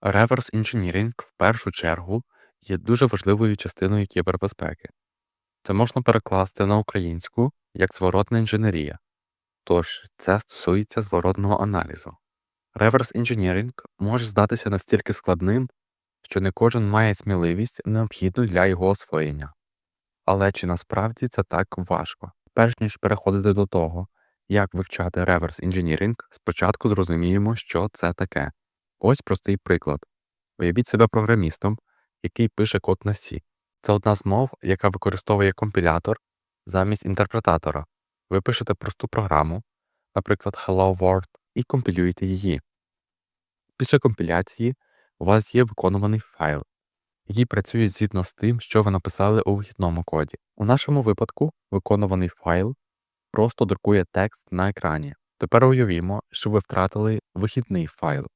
Реверс інженірінг в першу чергу є дуже важливою частиною кібербезпеки. Це можна перекласти на українську як зворотна інженерія. Тож це стосується зворотного аналізу. Реверс інженірінг може здатися настільки складним, що не кожен має сміливість необхідну для його освоєння. Але чи насправді це так важко? Перш ніж переходити до того, як вивчати реверс інженірінг, спочатку зрозуміємо, що це таке. Ось простий приклад. Уявіть себе програмістом, який пише код на C. Це одна з мов, яка використовує компілятор замість інтерпретатора. Ви пишете просту програму, наприклад, Hello World, і компілюєте її. Після компіляції у вас є виконуваний файл, який працює згідно з тим, що ви написали у вихідному коді. У нашому випадку виконуваний файл просто друкує текст на екрані. Тепер уявімо, що ви втратили вихідний файл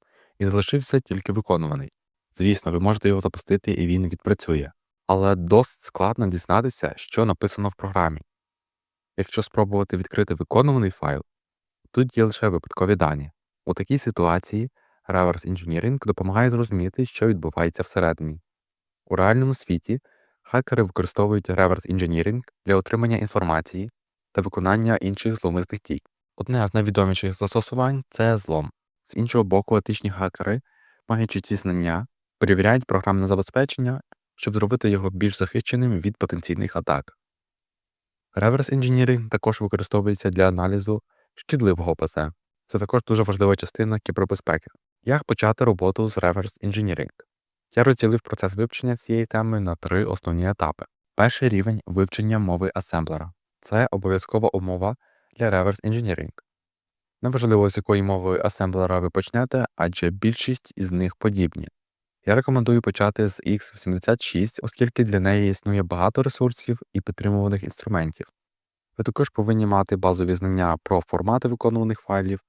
і залишився тільки виконуваний. Звісно, ви можете його запустити і він відпрацює. Але досить складно дізнатися, що написано в програмі. Якщо спробувати відкрити виконуваний файл, тут є лише випадкові дані. У такій ситуації Reverse Engineering допомагає зрозуміти, що відбувається всередині. У реальному світі хакери використовують Reverse Engineering для отримання інформації та виконання інших зловмисних дій. Одне з найвідоміших застосувань це злом. З іншого боку, етичні хакери, маючи ці знання, перевіряють програмне забезпечення, щоб зробити його більш захищеним від потенційних атак. Реверс Engineering також використовується для аналізу шкідливого ПЗ. Це також дуже важлива частина кібербезпеки. Як почати роботу з Reverse Engineering? Я розділив процес вивчення цієї теми на три основні етапи. Перший рівень вивчення мови асемблера. Це обов'язкова умова для Reverse Engineering. Неважливо, з якої мовою асемблера ви почнете, адже більшість із них подібні. Я рекомендую почати з X86, оскільки для неї існує багато ресурсів і підтримуваних інструментів. Ви також повинні мати базові знання про формати виконуваних файлів,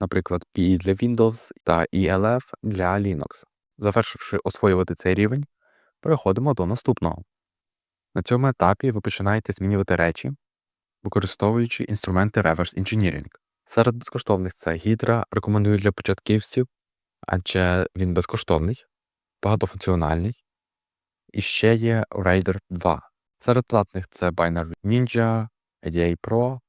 наприклад, PE для Windows та ELF для Linux. Завершивши освоювати цей рівень, переходимо до наступного. На цьому етапі ви починаєте змінювати речі, використовуючи інструменти Reverse Engineering. Серед безкоштовних це Hydra, рекомендую для початківців, адже він безкоштовний, багатофункціональний. І ще є Raider 2. Серед платних це Binary Ninja, ADA Pro.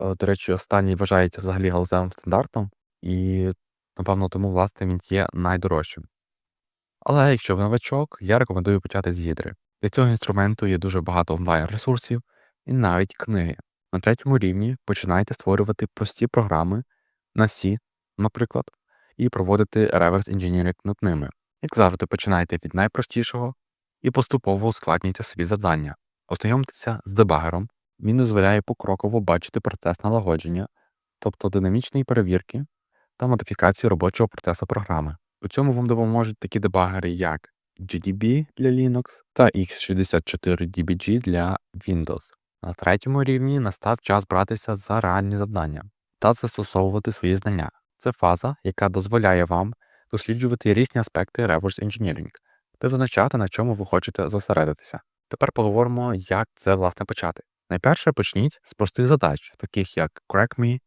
Е, До речі, останній вважається взагалі галузевим стандартом, і, напевно, тому, власне, він є найдорожчим. Але якщо ви новачок, я рекомендую почати з Гідри. Для цього інструменту є дуже багато онлайн-ресурсів і навіть книги. На третьому рівні починайте створювати прості програми на C, наприклад, і проводити реверс інженіринг над ними. Як завжди, починайте від найпростішого і поступово ускладнюйте собі завдання. Ознайомтеся з дебагером. Він дозволяє покроково бачити процес налагодження, тобто динамічної перевірки та модифікації робочого процесу програми. У цьому вам допоможуть такі дебагери, як GDB для Linux та X64DBG для Windows. На третьому рівні настав час братися за реальні завдання та застосовувати свої знання. Це фаза, яка дозволяє вам досліджувати різні аспекти Reverse Engineering та визначати, на чому ви хочете зосередитися. Тепер поговоримо, як це власне почати. Найперше почніть з простих задач, таких як CrackMe,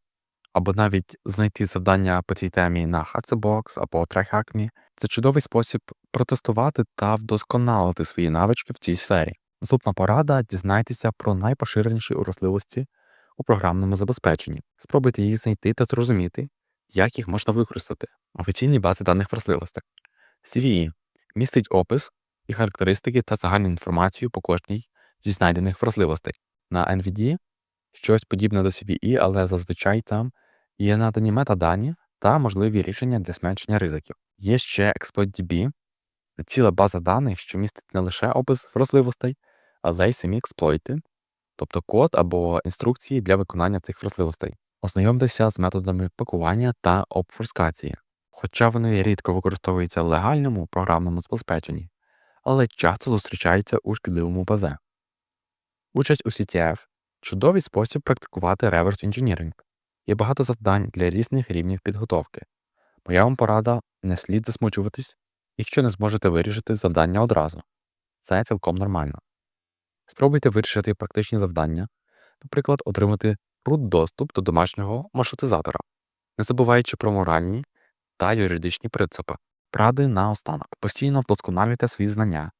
або навіть знайти завдання по цій темі на Hackbox або TryHackMe. Це чудовий спосіб протестувати та вдосконалити свої навички в цій сфері. Наступна порада дізнайтеся про найпоширеніші уросливості у програмному забезпеченні. Спробуйте їх знайти та зрозуміти, як їх можна використати. Офіційні бази даних вразливостей. CVE містить опис і характеристики та загальну інформацію по кожній зі знайдених вразливостей. На NVD щось подібне до CVE, але зазвичай там є надані метадані та можливі рішення для зменшення ризиків. Є ще ExploitDB, ціла база даних, що містить не лише опис вразливостей, але й самі експлойти, тобто код або інструкції для виконання цих вразливостей. Ознайомтеся з методами пакування та обфускації, хоча вони рідко використовуються в легальному програмному забезпеченні, але часто зустрічаються у шкідливому ПЗ. Участь у CTF чудовий спосіб практикувати реверс інженіринг. Є багато завдань для різних рівнів підготовки. Моя вам порада не слід засмучуватись, якщо не зможете вирішити завдання одразу. Це цілком нормально. Спробуйте вирішити практичні завдання, наприклад, отримати root доступ до домашнього маршрутизатора, не забуваючи про моральні та юридичні принципи. Поради наостанок. Постійно вдосконалюйте свої знання.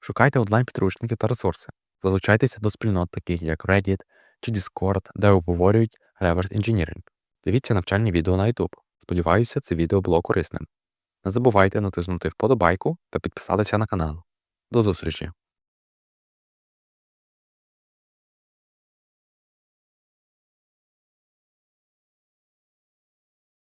Шукайте онлайн-підручники та ресурси. Залучайтеся до спільнот, таких як Reddit чи Discord, де обговорюють reverse engineering. Дивіться навчальні відео на YouTube. Сподіваюся, це відео було корисним. Не забувайте натиснути вподобайку та підписатися на канал. До зустрічі!